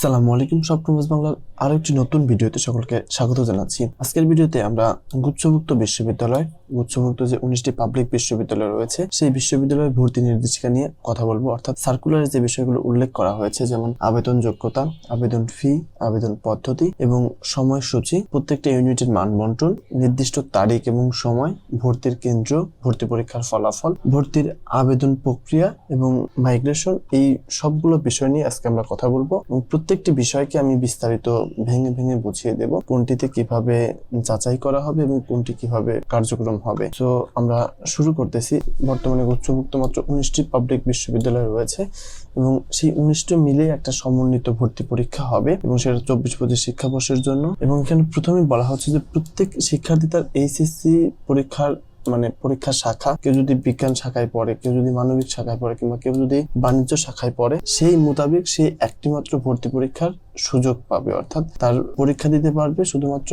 আসসালামু আলাইকুম সপ্তমজ বাংলার আরেকটি নতুন ভিডিওতে সকলকে স্বাগত জানাচ্ছি। আজকের ভিডিওতে আমরা গুচ্ছভুক্ত বিশ্ববিদ্যালয় গুচ্ছভুক্ত যে উনিশটি পাবলিক বিশ্ববিদ্যালয় রয়েছে, সেই বিশ্ববিদ্যালয়ের ভর্তি নির্দেশিকা নিয়ে কথা বলব। অর্থাৎ সার্কুলারে যে বিষয়গুলো উল্লেখ করা হয়েছে, যেমন আবেদন যোগ্যতা আবেদন ফি আবেদন পদ্ধতি এবং সময়সূচি, প্রত্যেকটা ইউনিটের মান বন্টন নির্দিষ্ট তারিখ এবং সময়, ভর্তির কেন্দ্র, ভর্তি পরীক্ষার ফলাফল, ভর্তির আবেদন প্রক্রিয়া এবং মাইগ্রেশন এই সবগুলো বিষয় নিয়ে আজকে আমরা কথা বলব এবং প্রত্যেকটি বিষয়কে আমি বিস্তারিত ভেঙে ভেঙে বুঝিয়ে দেব, কোনটিতে কীভাবে যাচাই করা হবে এবং কোনটি কীভাবে কার্যক্রম হবে। তো আমরা শুরু করতেছি। বর্তমানে গুচ্ছভুক্ত মাত্র উনিশটি পাবলিক বিশ্ববিদ্যালয় রয়েছে এবং সেই উনিশটি মিলে একটা সমন্বিত ভর্তি পরীক্ষা হবে এবং সেটা চব্বিশ পঁচিশ শিক্ষাবর্ষের জন্য। এবং এখানে প্রথমে বলা হচ্ছে যে প্রত্যেক শিক্ষার্থী তার এইচএসসি পরীক্ষার মানে পরীক্ষা শাখা, কেউ যদি বিজ্ঞান শাখায় পড়ে, কেউ যদি মানবিক শাখায় পড়ে কিংবা কেউ যদি বাণিজ্য শাখায় পড়ে, সেই মোতাবেক সে একটিমাত্র ভর্তি পরীক্ষার সুযোগ পাবে। অর্থাৎ তার পরীক্ষা দিতে পারবে শুধুমাত্র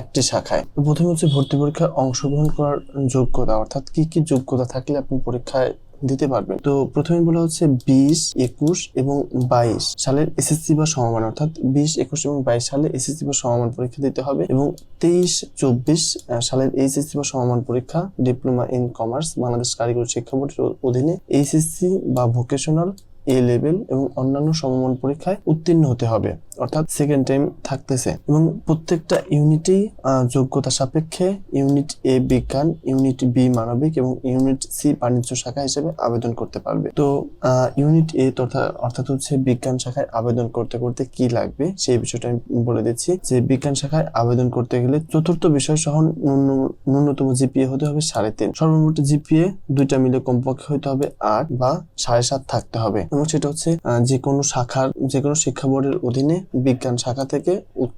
একটি শাখায়। প্রথমে হচ্ছে ভর্তি পরীক্ষায় অংশগ্রহণ করার যোগ্যতা, অর্থাৎ কি কি যোগ্যতা থাকলে আপনি পরীক্ষায় দিতে পারবেন? তো প্রথমে বলা হচ্ছে বিশ, একুশ এবং বাইশ সালের এসএসসি বা সমমান, অর্থাৎ বিশ, একুশ এবং বাইশ সালে এসএসসি বা সমমান পরীক্ষা দিতে হবে এবং তেইশ, চব্বিশ সালের এইচএসসি বা সমমান পরীক্ষা, ডিপ্লোমা ইন কমার্স, বাংলাদেশ কারিগরি শিক্ষা বোর্ডের অধীনে এইচএসসি বা ভোকেশনাল এ লেভেল এবং অন্যান্য সমমান পরীক্ষায় উত্তীর্ণ হতে হবে, অর্থাৎ সেকেন্ড টাইম থাকতেছে। এবং প্রত্যেকটা ইউনিটেই যোগ্যতা সাপেক্ষে ইউনিট এ বিজ্ঞান ইউনিট বি মানবিক এবং ইউনিট সি বাণিজ্য শাখা হিসেবে আবেদন করতে পারবে। তো ইউনিট এ অর্থাৎ হচ্ছে বিজ্ঞান শাখায় আবেদন করতে করতে কি লাগবে সেই বিষয়টা আমি বলে দিচ্ছি। যে বিজ্ঞান শাখায় আবেদন করতে গেলে চতুর্থ বিষয় সহ ন্যূন- ন্যূনতম জিপিএ হতে হবে সাড়ে তিন। সর্বমোট জিপিএ দুইটা মিলে কমপক্ষে হতে হবে আট বা সাড়ে সাত থাকতে হবে। এবং সেটা হচ্ছে যে কোনো শাখার যে কোনো শিক্ষা বোর্ডের অধীনে বিজ্ঞান শাখা থেকে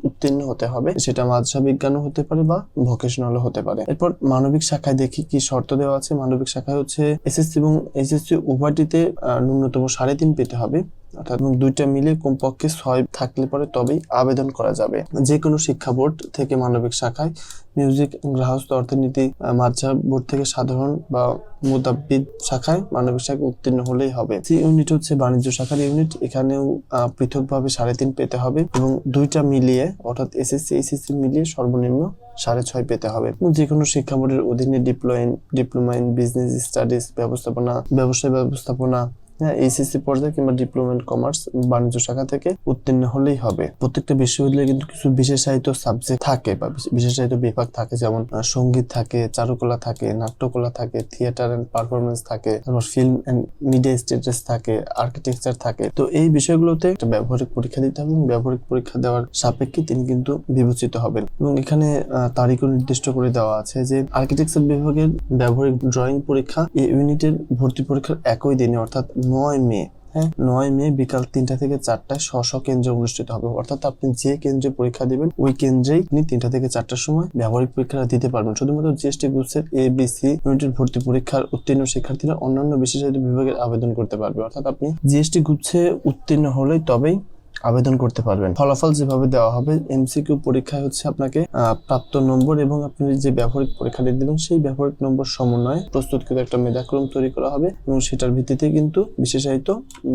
উত্তীর্ণ হতে হবে। সেটা মাদ্রাসা বিজ্ঞানও হতে পারে বা ভোকেশনালও হতে পারে। এরপর মানবিক শাখায় দেখি কি শর্ত দেওয়া আছে। মানবিক শাখায় হচ্ছে এসএসসি এবং এসএসসি উভয়টিতে ন্যূনতম সাড়ে তিন পেতে হবে। অর্থাৎ দুইটা মিলে কমপক্ষে ছয় থাকলে পরে তবেই আবেদন করা যাবে। যে কোনো শিক্ষা বোর্ড থেকে মানবিক শাখায় মিউজিক গৃহস্থ অর্থনীতি মাদ্রাসা বোর্ড থেকে সাধারণ বা মুদাব্বিদ শাখায় মানবিক শাখায় উত্তীর্ণ হলেই হবে। সি ইউনিট হচ্ছে বাণিজ্য শাখার ইউনিট। এখানেও পৃথকভাবে সাড়ে তিন পেতে হবে এবং দুইটা মিলিয়ে অর্থাৎ এসএসসি, এইচএসসি মিলিয়ে সর্বনিম্ন সাড়ে ছয় পেতে হবে। যে কোনো শিক্ষা বোর্ডের অধীনে ডিপ্লোইন ডিপ্লোমা ইন বিজনেস স্টাডিজ ব্যবস্থাপনা, ব্যবসায় ব্যবস্থাপনা হ্যাঁ এইচএসসি পর্যায়ে কিংবা ডিপ্লোমা ইন কমার্স বাণিজ্য শাখা থেকে উত্তীর্ণ হলেই হবে। প্রত্যেকটা বিশ্ববিদ্যালয়ে কিন্তু কিছু বিশেষায়িত সাবজেক্ট থাকে বা বিশে- বিশেষায়িত বিভাগ থাকে, যেমন সংগীত থাকে, চারুকলা থাকে, নাট্যকলা থাকে থিয়েটার এন্ড পারফরমেন্স থাকে, তারপর ফিল্ম এন্ড মিডিয়া স্টেটাস থাকে আর্কিটেকচার থাকে। তো এই বিষয়গুলোতে একটা ব্যবহারিক পরীক্ষা দিতে হবে এবং ব্যবহারিক পরীক্ষা দেওয়ার সাপেক্ষে তিনি কিন্তু বিবেচিত হবেন। এবং এখানে তারিখও নির্দিষ্ট করে দেওয়া আছে যে আর্কিটেকচার বিভাগের ব্যবহারিক ড্রয়িং পরীক্ষা এই ইউনিটের ভর্তি পরীক্ষার একই দিনে, অর্থাৎ নয় মে হ্যাঁ। নয় মে বিকাল তিনটা থেকে চারটায় স্ব স্ব কেন্দ্রে অনুষ্ঠিত হবে। অর্থাৎ আপনি যে কেন্দ্রে পরীক্ষা দিবেন ওই কেন্দ্রেই আপনি তিনটা থেকে চারটার সময় ব্যবহারিক পরীক্ষাটা দিতে পারবেন। শুধুমাত্র জিএসটি গ্রুপসের এ বি সি ইউনিটের ভর্তি পরীক্ষার উত্তীর্ণ শিক্ষার্থীরা অন্যান্য বিশেষায়িত বিভাগের আবেদন করতে পারবে। অর্থাৎ আপনি জিএসটি গ্রুপসে উত্তীর্ণ হলেই তবেই আবেদন করতে পারবেন। ফলাফল যেভাবে দেওয়া হবে এমসিকিউ পরীক্ষায় হচ্ছে আপনাকে প্রাপ্ত নম্বর এবং আপনি যে ব্যবহারিক পরীক্ষাটি দেবেন, সেই ব্যবহারিক নম্বর সমন্বয়ে প্রস্তুতকৃত একটা মেধাক্রম তৈরি করা হবে এবং সেটার ভিত্তিতে কিন্তু বিশেষায়িত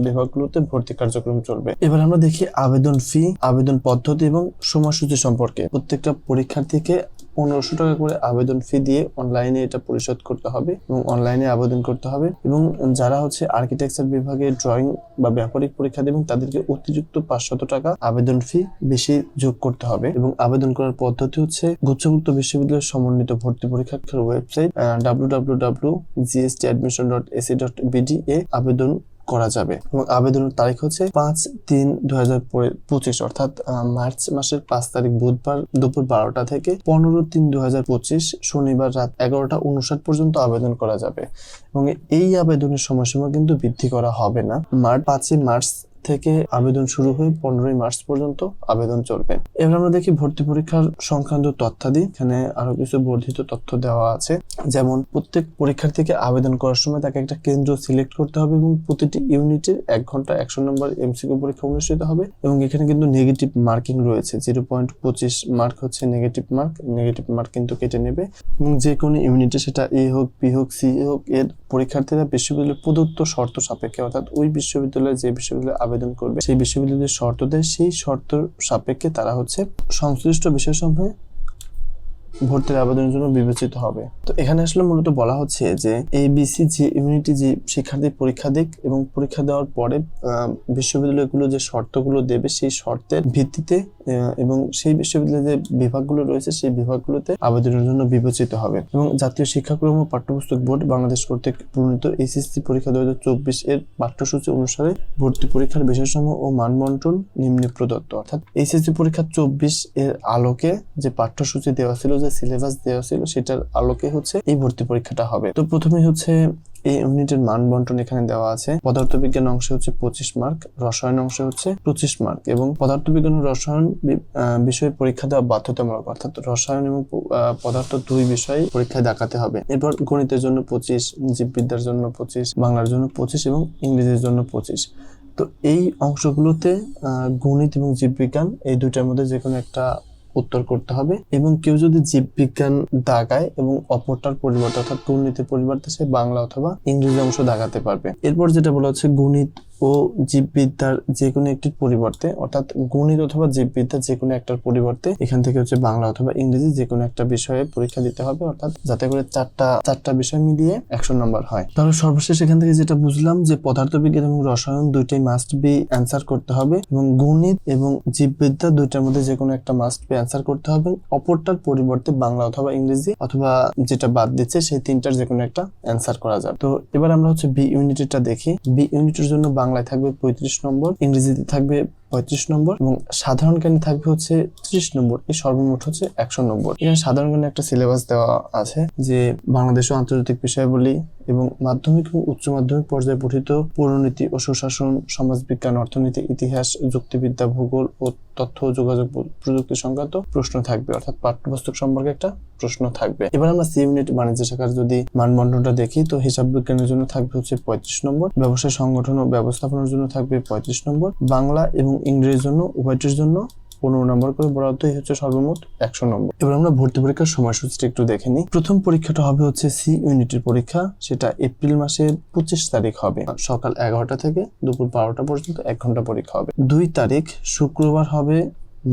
বিভাগগুলোতে ভর্তি কার্যক্রম চলবে। এবার আমরা দেখি আবেদন ফি আবেদন পদ্ধতি এবং সময়সূচি সম্পর্কে। প্রত্যেকটা পরীক্ষার্থীকে পনেরোশো টাকা করে আবেদন ফি দিয়ে অনলাইনে এটা পরিশোধ করতে হবে এবং অনলাইনে আবেদন করতে হবে এবং যারা হচ্ছে আর্কিটেকচার বিভাগে ড্রয়িং বা ব্যাপারিক পরীক্ষা দেবেন, তাদেরকে অতিরিক্ত পাঁচশত টাকা আবেদন ফি বেশি যোগ করতে হবে এবং আবেদন করার পদ্ধতি হচ্ছে গুচ্ছভুক্ত বিশ্ববিদ্যালয়ের সমন্বিত ভর্তি পরীক্ষার website W W W GST admission dot AC dot BD এ আবেদন করা যাবে। এবং আবেদনের তারিখ হচ্ছে পাঁচ তিন দু হাজার পঁচিশ, অর্থাৎ মার্চ মাসের পাঁচ তারিখ বুধবার দুপুর বারোটা থেকে পনেরো তিন দু হাজার পঁচিশ শনিবার রাত এগারোটা উনষাট পর্যন্ত আবেদন করা যাবে। এবং এই আবেদনের সময়সীমা কিন্তু বৃদ্ধি করা হবে না। মার্চ পাঁচই মার্চ থেকে আবেদন শুরু হয়ে পনেরোই মার্চ পর্যন্ত আবেদন চলবে। এবার আমরা দেখি ভর্তি পরীক্ষার সংক্রান্ত তথ্যাদি। এখানে আরও কিছু বর্ধিত তথ্য দেওয়া আছে। যেমন, প্রত্যেক পরীক্ষার্থীকে আবেদন করার সময় তাকে একটা কেন্দ্র সিলেক্ট করতে হবে এবং প্রতিটি ইউনিটের এক ঘণ্টা একশো নম্বর এমসিকিউ পরীক্ষা অনুষ্ঠিত হবে এবং এখানে কিন্তু নেগেটিভ মার্কিং রয়েছে। জিরো পয়েন্ট পঁচিশ মার্ক হচ্ছে নেগেটিভ মার্ক নেগেটিভ মার্ক কিন্তু কেটে নেবে। এবং যে কোনো ইউনিটে সেটা এ হোক বি হোক সি হোক, এর পরীক্ষার্থীরা বিশ্ববিদ্যালয়ের প্রদত্ত শর্ত সাপেক্ষে, অর্থাৎ ওই বিশ্ববিদ্যালয়ে যে বিশ্ববিদ্যালয়ে আবেদন করবে। সেই বিশ্ববিদ্যালয়ের শর্ত দেয় সেই শর্ত সাপেক্ষে তারা হচ্ছে সংশ্লিষ্ট বিষয়সমূহে ভর্তির আবেদনের জন্য বিবেচিত হবে। তো এখানে আসলে মূলত বলা হচ্ছে যে এবিসি যে ইউনিটি যে শিক্ষার্থী পরীক্ষা দিক এবং পরীক্ষা দেওয়ার পরে বিশ্ববিদ্যালয়গুলো যে শর্তগুলো দেবে সেই শর্তের ভিত্তিতে এবং সেই বিশ্ববিদ্যালয়ের যে বিভাগগুলো রয়েছে, সেই বিভাগগুলোতে আবেদনের জন্য বিবেচিত হবে। এবং জাতীয় শিক্ষাক্রম ও পাঠ্যপুস্তক বোর্ড বাংলাদেশ কর্তৃক প্রণীত এইচএসসি পরীক্ষা দু হাজার চব্বিশ এর পাঠ্যসূচি অনুসারে ভর্তি পরীক্ষার বিষয়সমূহ ও মানবন্টন নিম্নে প্রদত্ত। অর্থাৎ এইচএসসি পরীক্ষা চব্বিশ এর আলোকে যে পাঠ্যসূচি দেওয়া ছিল, যে সিলেবাস দেওয়া ছিল, সেটার আলোকে হচ্ছে এই ভর্তি পরীক্ষাটা হবে। তো প্রথমে হচ্ছে এই ইউনিটের মান বন্টন এখানে দেওয়া আছে। পদার্থবিজ্ঞান অংশে হচ্ছে পঁচিশ মার্ক, রসায়ন অংশে হচ্ছে পঁচিশ মার্ক এবং পদার্থবিজ্ঞান ও রসায়ন বিষয়ে পরীক্ষা দেওয়া বাধ্যতামূলক, অর্থাৎ রসায়ন এবং পদার্থ দুই বিষয়ে পরীক্ষায় দেখাতে হবে। এরপর গণিতের জন্য পঁচিশ, জীববিদ্যার জন্য পঁচিশ, বাংলার জন্য পঁচিশ এবং ইংরেজির জন্য পঁচিশ। তো এই অংশগুলোতে গণিত এবং জীববিজ্ঞান এই দুইটার মধ্যে যে কোনো একটা উত্তর করতে হবে এবং কেউ যদি জীববিজ্ঞান দাগায় এবং অপরটার পরিবর্তে অর্থাৎ গণিতের পরিবর্তে সে বাংলা অথবা ইংরেজি অংশ দাগাতে পারবে। এরপর যেটা বলা হচ্ছে গণিত ও জীববিদ্যার যে কোনো একটির পরিবর্তে, অর্থাৎ গণিত অথবা জীববিদ্যার যে কোনো একটার পরিবর্তে, এখান থেকে হচ্ছে বাংলা অথবা ইংরেজি যে কোনো একটা বিষয়ে পরীক্ষা দিতে হবে, অর্থাৎ যাতে করে চারটা চারটা বিষয় মিলিয়ে একশো নম্বর হয়। তাহলে সর্বশেষ এখান থেকে যেটা বুঝলাম যে পদার্থবিজ্ঞান এবং রসায়ন দুইটাই মাস্ট বি অ্যান্সার করতে হবে এবং গণিত এবং জীববিদ্যা দুইটার মধ্যে যে কোনো একটা মাস্ট বি অ্যান্সার করতে হবে। অপরটার পরিবর্তে বাংলা অথবা ইংরেজি অথবা যেটা বাদ দিচ্ছে সেই তিনটার যে কোনো একটা অ্যান্সার করা যাবে। তো এবার আমরা হচ্ছে বি ইউনিটেরটা দেখি। বি ইউনিটের জন্য বাংলায় থাকবে পঁয়ত্রিশ নম্বর ইংরেজিতে থাকবে পঁয়ত্রিশ নম্বর এবং সাধারণ জ্ঞানে থাকবে হচ্ছে ত্রিশ নম্বর। এই সর্বমোট হচ্ছে একশো নম্বর। এখানে সাধারণ জ্ঞানে একটা সিলেবাস দেওয়া আছে যে বাংলাদেশ ও আন্তর্জাতিক বিষয়াবলী এবং মাধ্যমিক এবং উচ্চ মাধ্যমিক পর্যায়ে পঠিত পৌরনীতি ও সুশাসন, সমাজবিজ্ঞান, অর্থনীতি, ইতিহাস, যুক্তিবিদ্যা, ভূগোল ও তথ্য ও যোগাযোগ প্রযুক্তি সংক্রান্ত প্রশ্ন থাকবে। অর্থাৎ পাঠ্যপুস্তক সম্পর্কে একটা প্রশ্ন থাকবে। এবার আমরা সি ইউনিট বাণিজ্য শাখার যদি মানবন্ধনটা দেখি, তো হিসাব বিজ্ঞানের জন্য থাকবে হচ্ছে পঁয়ত্রিশ নম্বর, ব্যবসায় সংগঠন ও ব্যবস্থাপনার জন্য থাকবে পঁয়ত্রিশ নম্বর, বাংলা এবং ইংরেজির জন্য, উভয়টির জন্য পনেরো নম্বর করে বরাদ্দ হচ্ছে সর্বমোট একশো নম্বর। এবার আমরা ভর্তি পরীক্ষার সময়সূচিটা একটু দেখে নিই। প্রথম পরীক্ষাটা হবে হচ্ছে সি ইউনিটের পরীক্ষা, সেটা এপ্রিল মাসের পঁচিশ তারিখ হবে। সকাল এগারোটা থেকে দুপুর বারোটা পর্যন্ত এক ঘণ্টা পরীক্ষা হবে। দুই তারিখ শুক্রবার হবে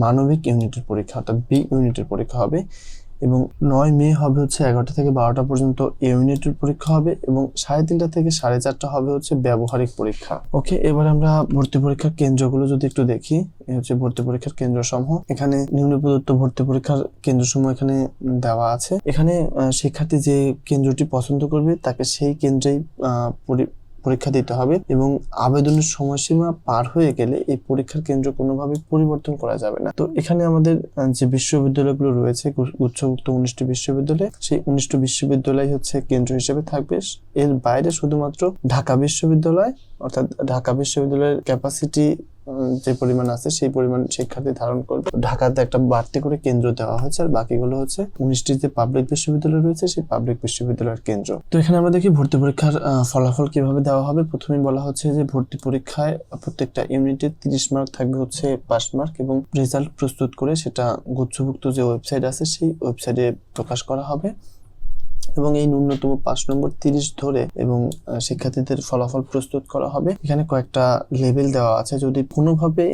মানবিক ইউনিটের পরীক্ষা, অর্থাৎ বি ইউনিটের পরীক্ষা হবে। এবং নয় মে হবে হচ্ছে এগারোটা থেকে বারোটা পর্যন্ত ইউনিটের পরীক্ষা হবে এবং সাড়ে তিনটা থেকে সাড়ে চারটা হবে হচ্ছে ব্যবহারিক পরীক্ষা। ওকে, এবার আমরা ভর্তি পরীক্ষার কেন্দ্রগুলো যদি একটু দেখি হচ্ছে ভর্তি পরীক্ষার কেন্দ্র সমূহ এখানে নিম্ন প্রদত্ত ভর্তি পরীক্ষার কেন্দ্র সমূহ এখানে দেওয়া আছে। এখানে শিক্ষার্থী যে কেন্দ্রটি পছন্দ করবে, তাকে সেই কেন্দ্রেই পরীক্ষা দিতে হবে এবং আবেদনের সময়সীমা পার হয়ে গেলে এই পরীক্ষার কেন্দ্র কোনোভাবে পরিবর্তন করা যাবে না। তো এখানে আমাদের যে বিশ্ববিদ্যালয়গুলো রয়েছে উচ্চভুক্ত উনিশটি বিশ্ববিদ্যালয়, সেই উনিশটি বিশ্ববিদ্যালয় হচ্ছে কেন্দ্র হিসেবে থাকবে। এর বাইরে শুধুমাত্র ঢাকা বিশ্ববিদ্যালয়, অর্থাৎ ঢাকা বিশ্ববিদ্যালয়ের ক্যাপাসিটি যে পরিমাণ আছে, সেই পরিমাণ শিক্ষার্থী ধারণ করবে। ঢাকাতে একটা বাড়তি করে কেন্দ্র দেওয়া হয়েছে, আর বাকিগুলো হচ্ছে উনিশটি যে পাবলিক বিশ্ববিদ্যালয় রয়েছে, সেই পাবলিক বিশ্ববিদ্যালয়ের কেন্দ্র। তো এখানে আমরা দেখি ভর্তি পরীক্ষার ফলাফল কীভাবে দেওয়া হবে। প্রথমে বলা হচ্ছে যে ভর্তি পরীক্ষায় প্রত্যেকটা ইউনিটে তিরিশ মার্ক থাকবে হচ্ছে পাস মার্ক এবং রেজাল্ট প্রস্তুত করে সেটা গুচ্ছভুক্ত যে ওয়েবসাইট আছে, সেই ওয়েবসাইটে প্রকাশ করা হবে। এবং এই ন্যূনতম পাঁচ নম্বর তিরিশ ধরে এবং শিক্ষার্থীদের ফলাফল প্রস্তুত করা হবে। এখানে কয়েকটা লেভেল দেওয়া আছে। যদি কোনোভাবে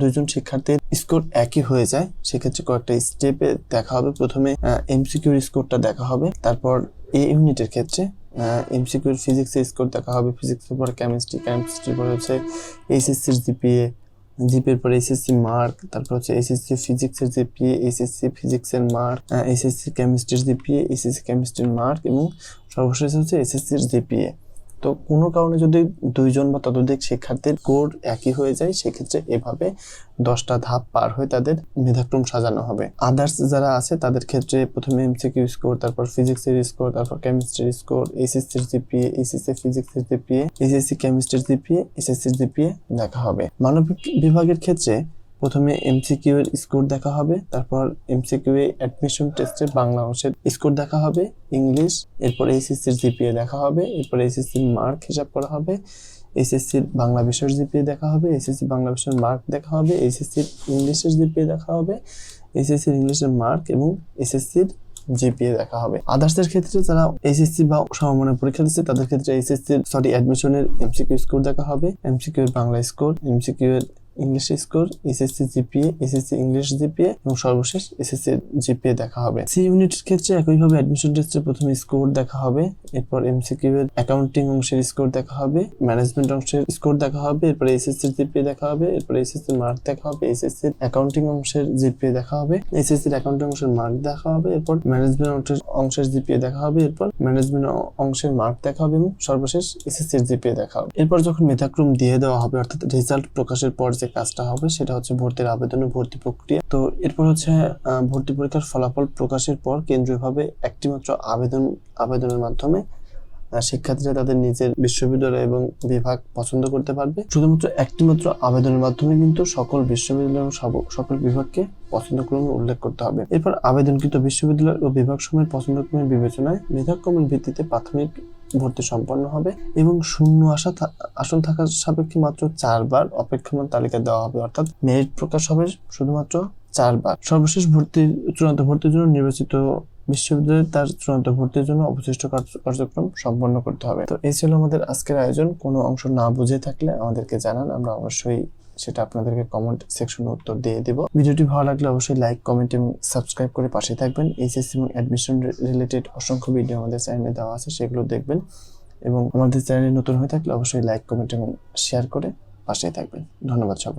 দুজন শিক্ষার্থীর স্কোর একই হয়ে যায়, সেক্ষেত্রে কয়েকটা স্টেপে দেখা হবে। প্রথমে এমসিকিউর স্কোরটা দেখা হবে। তারপর এ ইউনিটের ক্ষেত্রে এমসিকিউর ফিজিক্সের স্কোর দেখা হবে। ফিজিক্সের পর কেমিস্ট্রি কেমিস্ট্রির পরে হচ্ছে এইচএসসির জিপিএ জিপিএর পরে এসএসসি মার্ক তারপর হচ্ছে এসএসসি ফিজিক্সের জিপিএ এসএসসি ফিজিক্সের মার্ক এসএসসি কেমিস্ট্রির জিপিএ এসএসসি কেমিস্ট্রির মার্ক এবং সর্বশেষ হচ্ছে এসএসসির জিপিএ তো কোনো কারণে যদি দুইজন বা ততোধিক শিক্ষার্থীর কোড একই হয়ে যায়, সেক্ষেত্রে এভাবে দশটা ধাপ পার হয়ে তাদের মেধাক্রম সাজানো হবে। আদার্স যারা আছে, তাদের ক্ষেত্রে প্রথমে এমসিকিউ স্কোর তারপর ফিজিক্সের স্কোর তারপর কেমিস্ট্রির স্কোর এসএসসির জিপিএ এসএসসি ফিজিক্সের জিপিএ এসএসসি কেমিস্ট্রির জিপিএ এসএসসির জিপিএ দেখা হবে। মানবিক বিভাগের ক্ষেত্রে প্রথমে এমসিকিউ এর স্কোর দেখা হবে, তারপর এমসিকিউ এ অ্যাডমিশন টেস্টের বাংলা অংশের স্কোর দেখা হবে ইংলিশ এরপর এসএসসির জিপিএ দেখা হবে, এরপর এসএসসির মার্ক হিসাব করা হবে এসএসসির বাংলা বিষয়ের জিপিএ দেখা হবে এসএসসি বাংলা বিষয়ের মার্ক দেখা হবে এসএসসির ইংলিশের জিপিএ দেখা হবে এসএসসির ইংলিশের মার্ক এবং এসএসসির জিপিএ দেখা হবে। আদার্সের ক্ষেত্রে যারা এইচএসসি বা সমমানের পরীক্ষা দিচ্ছে, তাদের ক্ষেত্রে এইচএসসি সরি অ্যাডমিশনের এমসিকিউ স্কোর দেখা হবে এমসিকিউ এর বাংলা স্কোর এমসিকিউ এর English score SSC GPA SSC English GPA এবং সর্বশেষ এসএসসি জিপিএ দেখা হবে। সি ইউনিটের ক্ষেত্রে একইভাবে অ্যাডমিশন টেস্টে প্রথমে স্কোর দেখা হবে, এরপর এমসিকিউ এর অ্যাকাউন্টিং অংশের স্কোর দেখা হবে ম্যানেজমেন্ট অংশের স্কোর দেখা হবে, এরপর এসএসসি জিপিএ দেখা হবে, এরপর এসএসসি মার্ক দেখা হবে এসএসসি অ্যাকাউন্টিং অংশের জিপিএ দেখা হবে এসএসসি অ্যাকাউন্টিং অংশের মার্ক দেখা হবে, এরপর ম্যানেজমেন্ট অংশের অংশের জিপিএ দেখা হবে, এরপর ম্যানেজমেন্ট অংশের মার্ক দেখা হবে এবং সর্বশেষ এসএসসির জিপিএ দেখা হবে। এরপর যখন মেধাক্রম দিয়ে দেওয়া হবে, অর্থাৎ রেজাল্ট প্রকাশের পর যে কাজটা হবে সেটা হচ্ছে ভর্তির আবেদন ও ভর্তি প্রক্রিয়া। তো এরপর হচ্ছে ভর্তি পরীক্ষার ফলাফল প্রকাশের পর কেন্দ্রীয়ভাবে একটিমাত্র আবেদন, আবেদনের মাধ্যমে শিক্ষার্থীরা তাদের নিজের বিশ্ববিদ্যালয় এবং বিভাগ পছন্দ করতে পারবে। শুধুমাত্র একটিমাত্র আবেদনের মাধ্যমে কিন্তু সকল বিশ্ববিদ্যালয় এবং সকল বিভাগকে পছন্দক্রমে উল্লেখ করতে হবে। এরপর আবেদনকৃত বিশ্ববিদ্যালয় ও বিভাগ সময়ের পছন্দক্রমের বিবেচনায় মেধাক্রমের ভিত্তিতে প্রাথমিক ভর্তি সম্পন্ন হবে এবং শূন্য আসা আসন থাকার সাপেক্ষে মাত্র চারবার অপেক্ষমান তালিকা দেওয়া হবে। অর্থাৎ মেরিট প্রকাশ হবে শুধুমাত্র চারবার। সর্বশেষ ভর্তি চূড়ান্ত ভর্তির জন্য নির্বাচিত বিশ্ববিদ্যালয়ে তার চূড়ান্ত ভর্তির জন্য অবশিষ্ট কার্য- কার্যক্রম সম্পন্ন করতে হবে। তো এই ছিল আমাদের আজকের আয়োজন। কোনো অংশ না বুঝে থাকলে আমাদেরকে জানান। আমরা অবশ্যই সেটা আপনাদেরকে কমেন্ট সেকশনে উত্তর দিয়ে দেব। ভিডিওটি ভালো লাগলে অবশ্যই লাইক কমেন্ট এবং সাবস্ক্রাইব করে পাশে থাকবেন। এইচএসসি এবং অ্যাডমিশন রিলেটেড অসংখ্য ভিডিও আমাদের চ্যানেলে দেওয়া আছে, সেগুলো দেখবেন। এবং আমাদের চ্যানেলে নতুন হয়ে থাকলে অবশ্যই লাইক কমেন্ট এবং শেয়ার করে পাশে থাকবেন। ধন্যবাদ সবাই